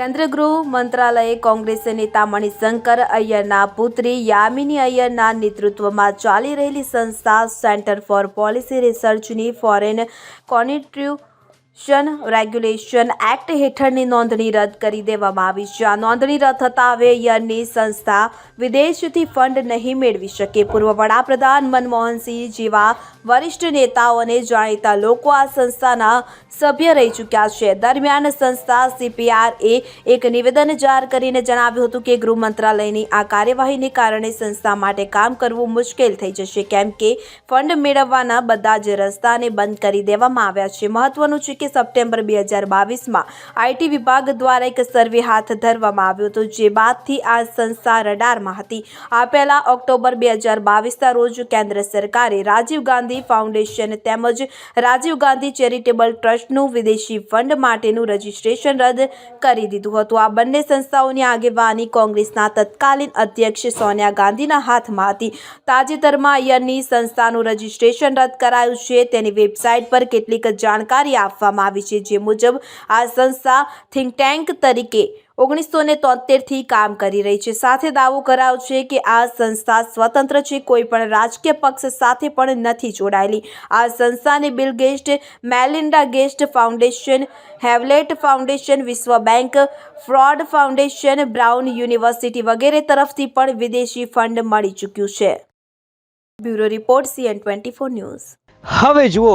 કેન્દ્રીય ગૃહ મંત્રાલયે કોંગ્રેસ નેતા મણિશંકર અય્યરના પુત્રી યામિની અય્યરના નેતૃત્વમાં ચાલી રહેલી સંસ્થા સેન્ટર ફોર પોલિસી રિસર્ચની ફોરેન કોન્ટ્રીબ્યુશન રેગ્યુલેશન એક્ટ હેઠળની નોંધણી રદ કરી દેવામાં આવી છે. આ નોંધણી રદ થતાં હવે યરની સંસ્થા વિદેશથી ફંડ નહીં મેળવી શકે. પૂર્વ વડાપ્રધાન મનમોહનસિંહ જેવા વરિષ્ઠ નેતાઓ અને જાણીતા લોકો આ સંસ્થાના સભ્ય રહી ચૂક્યા છે. દરમિયાન સંસ્થા સીપીઆરએ એક નિવેદન જાહેર કરીને જણાવ્યું હતું કે ગૃહ મંત્રાલયની આ કાર્યવાહીને કારણે સંસ્થા માટે કામ કરવું મુશ્કેલ થઈ જશે. કેમ કે ફંડ મેળવવાના બધા જ રસ્તાને બંધ કરી દેવામાં આવ્યા છે. મહત્વનું છે કે સપ્ટેમ્બર બે હજાર બાવીસમાં આઈટી વિભાગ દ્વારા એક સર્વે હાથ ધરવામાં આવ્યો હતો, જે બાદથી આ સંસ્થા રડારમાં હતી. આ પહેલા ઓક્ટોબર બે હજાર બાવીસના રોજ કેન્દ્ર સરકારે રાજીવ ગાંધી ફાઉન્ડેશન તેમજ રાજીવ ગાંધી ચેરિટેબલ ટ્રસ્ટનું વિદેશી ફંડ માટેનું રજિસ્ટ્રેશન રદ કરી દીધું હતું. આ બંને સંસ્થાઓની આગેવાની કોંગ્રેસના તત્કાલીન અધ્યક્ષ સોનિયા ગાંધીના હાથમાં હતી. તાજેતરમાં અય્યરની સંસ્થાનું રજિસ્ટ્રેશન રદ કરાયું છે. તેની વેબસાઇટ પર કેટલીક જાણકારી આપવામાં આવી છે, જે મુજબ આ સંસ્થા થિંક ટેન્ક તરીકે ઓગણીસો ને તોતેરથી કામ કરી રહી છે. સાથે દાવો કરાયો છે કે આ સંસ્થા સ્વતંત્ર છે, કોઈ પણ રાજકીય પક્ષ સાથે પણ નથી જોડાયેલી. આ સંસ્થાને bill guest Melinda guest foundation Hewlett foundation વિશ્વ bank fraud foundation brown university વગેરે તરફથી પણ વિદેશી ફંડ મળી ચૂક્યું છે. Bureau report CN twenty news. હવે જુઓ